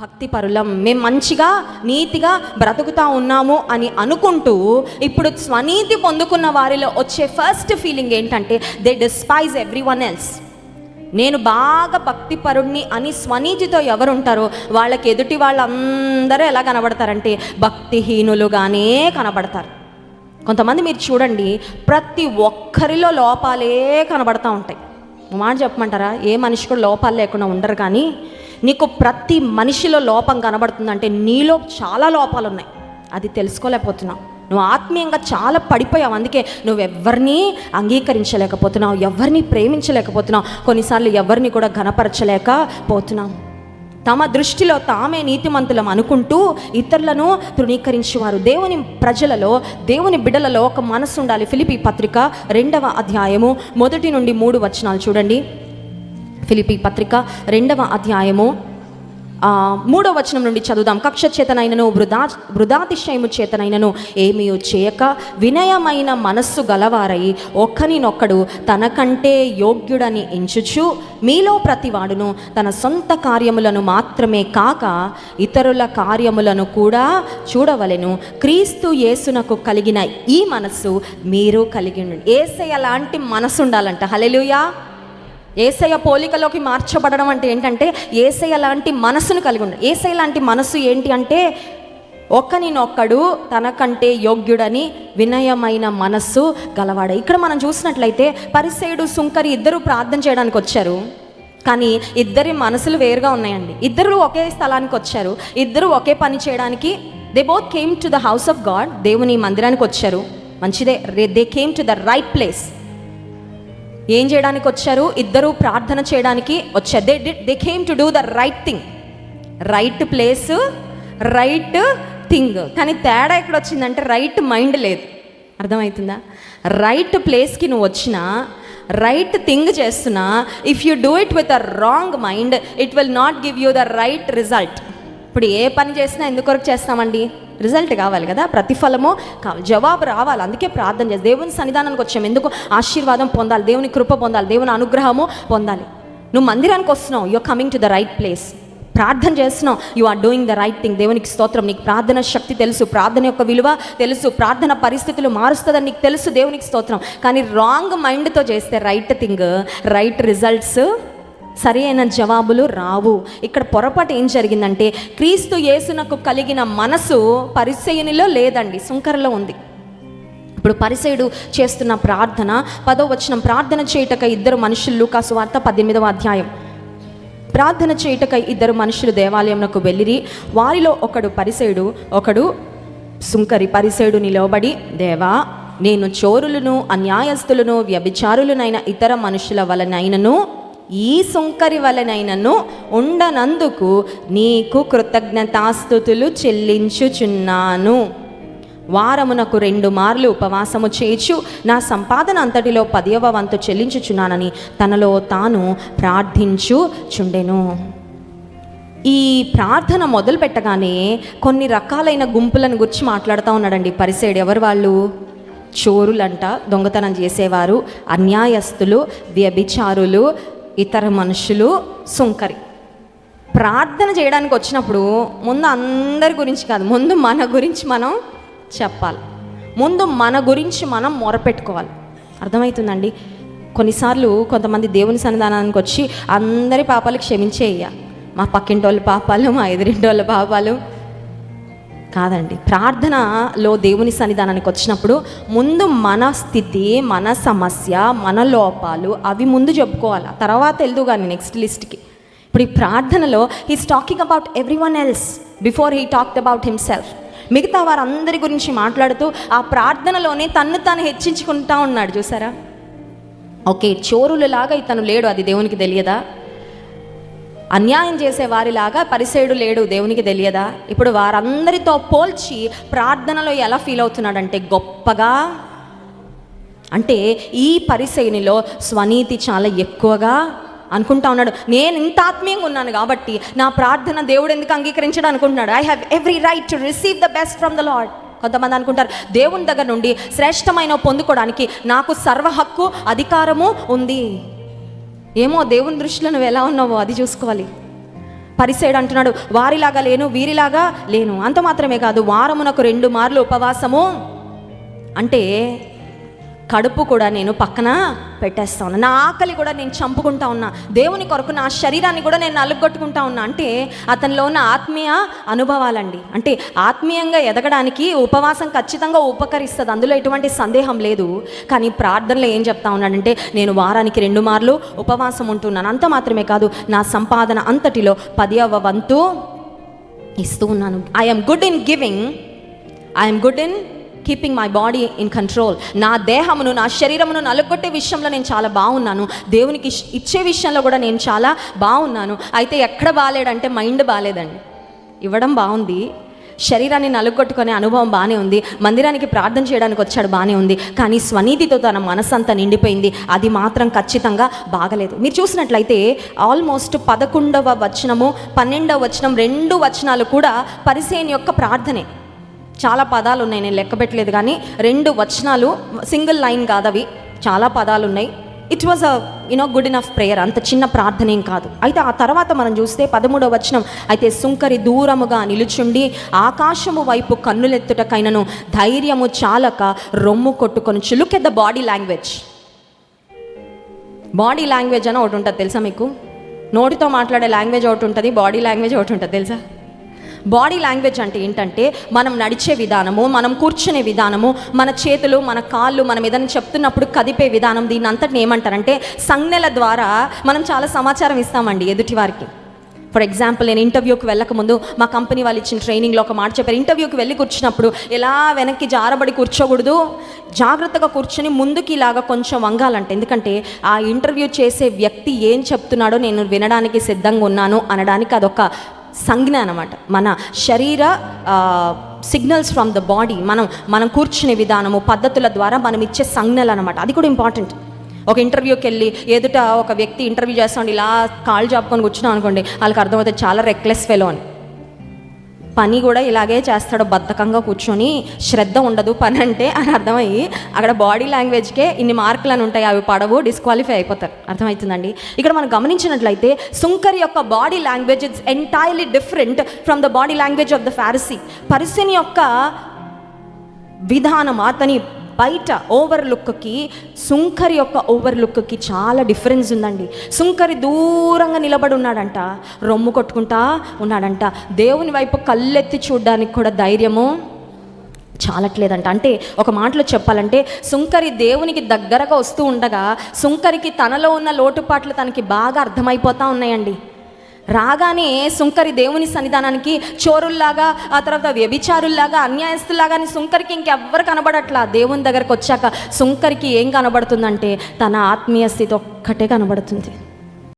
భక్తి పరులం మేము మంచిగా నీతిగా బ్రతుకుతా ఉన్నాము అని అనుకుంటూ ఇప్పుడు స్వనీతి పొందుకున్న వారిలో వచ్చే ఫస్ట్ ఫీలింగ్ ఏంటంటే they despise everyone else నేను బాగా భక్తి పరుణ్ణి అని స్వనీతితో ఎవరుంటారో వాళ్ళకి ఎదుటి వాళ్ళందరూ ఎలా కనబడతారంటే భక్తిహీనులుగానే కనబడతారు. కొంతమంది మీరు చూడండి ప్రతి ఒక్కరిలో లోపాలే కనబడతా ఉంటాయి. మాట చెప్పమంటారా? ఏ మనిషి కూడా లోపాలు లేకుండా ఉండరు కానీ నీకు ప్రతి మనిషిలో లోపం కనబడుతుందంటే నీలో చాలా లోపాలు ఉన్నాయి అది తెలుసుకోలేకపోతున్నావు. నువ్వు ఆత్మీయంగా చాలా పడిపోయావు. అందుకే నువ్వు ఎవరిని అంగీకరించలేకపోతున్నావు ఎవరిని ప్రేమించలేకపోతున్నావు కొన్నిసార్లు ఎవరిని కూడా ఘనపరచలేకపోతున్నావు తమ దృష్టిలో తామే నీతిమంతులం అనుకుంటూ ఇతరులను తృణీకరించేవారు. దేవుని ప్రజలలో దేవుని బిడలలో ఒక మనసు ఉండాలి ఫిలిపి పత్రిక రెండవ అధ్యాయము మొదటి నుండి మూడు వచనాలు చూడండి. ఫిలిపి పత్రిక రెండవ అధ్యాయము మూడో వచనం నుండి చదువుదాం. కక్ష చేతనైనను వృధా వృధాతిశయము చేతనైనను ఏమీ చేయక వినయమైన మనస్సు గలవారై ఒక్కనినొక్కడు తనకంటే యోగ్యుడని ఎంచుచు మీలో ప్రతివాడును తన సొంత కార్యములను మాత్రమే కాక ఇతరుల కార్యములను కూడా చూడవలెను. క్రీస్తు యేసునకు కలిగిన ఈ మనస్సు మీరు కలిగి ఏసే అలాంటి మనసు ఉండాలంట హలెలుయా ఏసయ్య పోలికలోకి మార్చబడడం అంటే ఏంటంటే ఏసయ లాంటి మనసును కలిగి ఉండడం ఏసయ లాంటి మనసు ఏంటి అంటే ఒక్కనినొక్కడు తనకంటే యోగ్యుడని వినయమైన మనస్సు గలవాడ. ఇక్కడ మనం చూసినట్లయితే పరిసేయుడు సుంకరి ఇద్దరు ప్రార్థన చేయడానికి వచ్చారు. కానీ ఇద్దరి మనసులు వేరుగా ఉన్నాయండి. ఇద్దరు ఒకే స్థలానికి వచ్చారు. ఇద్దరు ఒకే పని చేయడానికి they both came to the house of God దేవుని మందిరానికి వచ్చారు. మంచిదే. They came to the right place ఏం చేయడానికి వచ్చారు? ఇద్దరు ప్రార్థన చేయడానికి వచ్చారు. They the they came to do the right thing right place right thing కానీ తేడా ఎక్కడ వచ్చిందంటే రైట్ మైండ్ లేదు. అర్థమవుతుందా? రైట్ ప్లేస్కి నువ్వు వచ్చినా రైట్ థింగ్ చేస్తున్నా if you do it with a wrong mind it will not give you the right result ఇప్పుడు ఏ పని చేసినా ఎందుకొరకు చేస్తామండి? రిజల్ట్ కావాలి కదా ప్రతిఫలము కావాలి. జవాబు రావాలి. అందుకే ప్రార్థన చేసి దేవుని సన్నిధానానికి వచ్చాము ఎందుకు? ఆశీర్వాదం పొందాలి దేవుని కృప పొందాలి దేవుని అనుగ్రహము పొందాలి. నువ్వు మందిరానికి వస్తున్నావు. You coming to the right place ప్రార్థన చేస్తున్నావు. You are doing the right thing దేవునికి స్తోత్రం. నీకు ప్రార్థన శక్తి తెలుసు. ప్రార్థన యొక్క విలువ తెలుసు. ప్రార్థన పరిస్థితులు మారుస్తుందని నీకు తెలుసు. దేవునికి స్తోత్రం. కానీ రాంగ్ మైండ్తో చేస్తే రైట్ థింగ్ రైట్ రిజల్ట్స్ సరి అయిన జవాబులు రావు. ఇక్కడ పొరపాటు ఏం జరిగిందంటే క్రీస్తు యేసునకు కలిగిన మనసు పరిసయునిలో లేదండి సుంకరలో ఉంది. ఇప్పుడు పరిసయుడు చేస్తున్న ప్రార్థన పదో వచనం ప్రార్థన చేయుటకై ఇద్దరు మనుషులు లూకాసు వార్త పద్దెనిమిదవ అధ్యాయం. ప్రార్థన చేయుటకై ఇద్దరు మనుషులు దేవాలయంలోకి వెళ్ళిరి వారిలో ఒకడు పరిసయుడు ఒకడు సుంకరి. పరిసయుడు నిలవబడి దేవా నేను చోరులను అన్యాయస్తులను వ్యభిచారులనైన ఇతర మనుషుల వలనైనను ఈ సుంకరి వలనైనను ఉండనందుకు నీకు కృతజ్ఞతాస్థుతులు చెల్లించుచున్నాను. వారమునకు రెండు మార్లు ఉపవాసము చేచు నా సంపాదన అంతటిలో పదవ వంతు చెల్లించుచున్నానని తనలో తాను ప్రార్థించుచుండెను. ఈ ప్రార్థన మొదలు పెట్టగానే కొన్ని రకాలైన గుంపులను గురించి మాట్లాడుతూ ఉన్నాడండి పరిసేడు ఎవరు వాళ్ళు? చోరులంట దొంగతనం చేసేవారు అన్యాయస్తులు వ్యభిచారులు ఇతర మనుషులు సుంకరి. ప్రార్థన చేయడానికి వచ్చినప్పుడు ముందు అందరి గురించి కాదు ముందు మన గురించి మనం చెప్పాలి. ముందు మన గురించి మనం మొరపెట్టుకోవాలి. అర్థమవుతుందండి? కొన్నిసార్లు కొంతమంది దేవుని సన్నిధానానికి వచ్చి అందరి పాపాలు క్షమించేయ్య. మా పక్కింటోళ్ళ పాపాలు మా ఎదురింటోళ్ళ పాపాలు కాదండి. ప్రార్థనలో దేవుని సన్నిధానానికి వచ్చినప్పుడు ముందు మన స్థితి మన సమస్య మన లోపాలు అవి ముందు చెప్పుకోవాలి? తర్వాత వెళ్దు కానీ నెక్స్ట్ లిస్ట్కి ఇప్పుడు ఈ ప్రార్థనలో he's talking about everyone else before he talked about himself మిగతా వారందరి గురించి మాట్లాడుతూ ఆ ప్రార్థనలోనే తన్ను తాను హెచ్చించుకుంటా ఉన్నాడు. చూసారా? ఓకే చోరులలాగా ఇతను లేడు. అది దేవునికి తెలియదా? అన్యాయం చేసే వారిలాగా పరిసేడు లేడు దేవునికి తెలియదా? ఇప్పుడు వారందరితో పోల్చి ప్రార్థనలో ఎలా ఫీల్ అవుతున్నాడంటే గొప్పగా అంటే ఈ పరిశైనిలో స్వనీతి చాలా ఎక్కువగా అనుకుంటా ఉన్నాడు. నేను ఇంత ఆత్మీయంగా ఉన్నాను కాబట్టి నా ప్రార్థన దేవుడు ఎందుకు అంగీకరించడం అనుకుంటున్నాడు? I have every right to receive the best from the Lord కొంతమంది అనుకుంటారు దేవుని దగ్గర నుండి శ్రేష్టమైన పొందుకోవడానికి నాకు సర్వ హక్కు అధికారము ఉంది. ఏమో దేవుని దృష్టిలో నువ్వు ఎలా ఉన్నావో అది చూసుకోవాలి. పరిసేడు అంటున్నాడు వారిలాగా లేను వీరిలాగా లేను. అంత మాత్రమే కాదు వారమునకు రెండు మార్లు ఉపవాసము. అంటే కడుపు కూడా నేను పక్కన పెట్టేస్తా ఉన్నా. నా ఆకలి కూడా నేను చంపుకుంటా ఉన్నా. దేవుని కొరకు నా శరీరాన్ని కూడా నేను నలుగొట్టుకుంటా ఉన్నా. అంటే అతనిలో ఉన్న ఆత్మీయ అనుభవాలండి. అంటే ఆత్మీయంగా ఎదగడానికి ఉపవాసం ఖచ్చితంగా ఉపకరిస్తుంది. అందులో ఎటువంటి సందేహం లేదు. కానీ ప్రార్థనలో ఏం చెప్తా ఉన్నాడంటే నేను వారానికి రెండు మార్లు ఉపవాసం ఉంటున్నాను. అంత మాత్రమే కాదు నా సంపాదన అంతటిలో పదివ వంతు ఇస్తూ ఉన్నాను. I'm good in giving I'm good in keeping my body in control నా దేహమును నా శరీరమును నలుగొట్టే విషయంలో నేను చాలా బాగున్నాను. దేవునికి ఇచ్చే విషయంలో కూడా నేను చాలా బాగున్నాను. అయితే ఎక్కడ బాగాలేడంటే మైండ్ బాగాలేదండి ఇవ్వడం బాగుంది. శరీరాన్ని నలుగొట్టుకునే అనుభవం బాగానే ఉంది. మందిరానికి ప్రార్థన చేయడానికి వచ్చాడు బాగానే ఉంది. కానీ స్వనీతితో తన మనసంతా నిండిపోయింది. అది మాత్రం ఖచ్చితంగా బాగలేదు. మీరు చూసినట్లయితే ఆల్మోస్ట్ పదకొండవ వచనము పన్నెండవ వచనం రెండు వచనాలు కూడా పరిసేని యొక్క ప్రార్థనే. చాలా పదాలు ఉన్నాయి నేను లెక్క పెట్టలేదు కానీ రెండు వచనాలు సింగిల్ లైన్ కాదు అవి. చాలా పదాలు ఉన్నాయి it was a you know good enough prayer అంత చిన్న ప్రార్థన ఏం కాదు. అయితే ఆ తర్వాత మనం చూస్తే పదమూడవ వచనం అయితే సుంకరి దూరముగా నిలుచుండి ఆకాశము వైపు కన్నులెత్తుటకైనను ధైర్యము చాలక రొమ్ము కొట్టుకొని look at the body language body language అని ఒకటి ఉంటుంది తెలుసా మీకు? నోటితో మాట్లాడే లాంగ్వేజ్ ఒకటి ఉంటుంది బాడీ లాంగ్వేజ్ ఒకటి ఉంటుంది తెలుసా? బాడీ లాంగ్వేజ్ అంటే ఏంటంటే మనం నడిచే విధానము మనం కూర్చునే విధానము మన చేతులు మన కాళ్ళు మనం ఏదైనా చెప్తున్నప్పుడు కదిపే విధానం దీన్ని అంతటిని ఏమంటారంటే సంజ్ఞల ద్వారా మనం చాలా సమాచారం ఇస్తామండి ఎదుటి వారికి. ఫర్ ఎగ్జాంపుల్ నేను ఇంటర్వ్యూకి వెళ్ళకముందు మా కంపెనీ వాళ్ళు ఇచ్చిన ట్రైనింగ్లో ఒక మాట చెప్పారు. ఇంటర్వ్యూకి వెళ్ళి కూర్చున్నప్పుడు ఎలా వెనక్కి జారబడి కూర్చోకూడదు? జాగ్రత్తగా కూర్చొని ముందుకి ఇలాగా కొంచెం వంగాలంట. ఎందుకంటే ఆ ఇంటర్వ్యూ చేసే వ్యక్తి ఏం చెప్తున్నాడో నేను వినడానికి సిద్ధంగా ఉన్నాను అనడానికి అదొక సంజ్ఞ అనమాట మన శరీర సిగ్నల్స్ ఫ్రమ్ ద బాడీ మనం మనం కూర్చునే విధానము పద్ధతుల ద్వారా మనం ఇచ్చే సంజ్ఞలు అనమాట అది కూడా ఇంపార్టెంట్ ఒక ఇంటర్వ్యూకి వెళ్ళి ఎదుట ఒక వ్యక్తి ఇంటర్వ్యూ చేస్తాడు ఇలా కాళ్ళు చాపుకొని కూర్చున్నాం అనుకోండి వాళ్ళకి అర్థమవుతుంది చాలా రెక్లెస్ ఫెలో అని. పని కూడా ఇలాగే చేస్తాడు బద్ధకంగా కూర్చొని. శ్రద్ధ ఉండదు పని అంటే అని అర్థమయ్యి అక్కడ బాడీ లాంగ్వేజ్కే ఇన్ని మార్కులు అని ఉంటాయి అవి పడవు డిస్క్వాలిఫై అయిపోతారు. అర్థమవుతుందండి? ఇక్కడ మనం గమనించినట్లయితే సుంకర్ యొక్క body language it's entirely different from the body language of the Pharisee. పరిసిని యొక్క విధానం అతని బయట ఓవర్ లుక్కి సుంకరి యొక్క ఓవర్ లుక్కి చాలా డిఫరెన్స్ ఉందండి. సుంకరి దూరంగా నిలబడి ఉన్నాడంట రొమ్ము కొట్టుకుంటా ఉన్నాడంట. దేవుని వైపు కళ్ళెత్తి చూడడానికి కూడా ధైర్యము చాలట్లేదంట. అంటే ఒక మాటలో చెప్పాలంటే సుంకరి దేవునికి దగ్గరగా వస్తూ ఉండగా సుంకరికి తనలో ఉన్న లోటుపాట్లు తనకి బాగా అర్థమైపోతా ఉన్నాయండి. రాగానే సుంకరి దేవుని సన్నిధానానికి చోరుల్లాగా ఆ తర్వాత వ్యభిచారుల్లాగా అన్యాయస్తుల్లాగా అని సుంకరికి ఇంకెవ్వరు కనబడట్లా. దేవుని దగ్గరకు వచ్చాక సుంకరికి ఏం కనబడుతుందంటే తన ఆత్మీయ స్థితి ఒక్కటే కనబడుతుంది.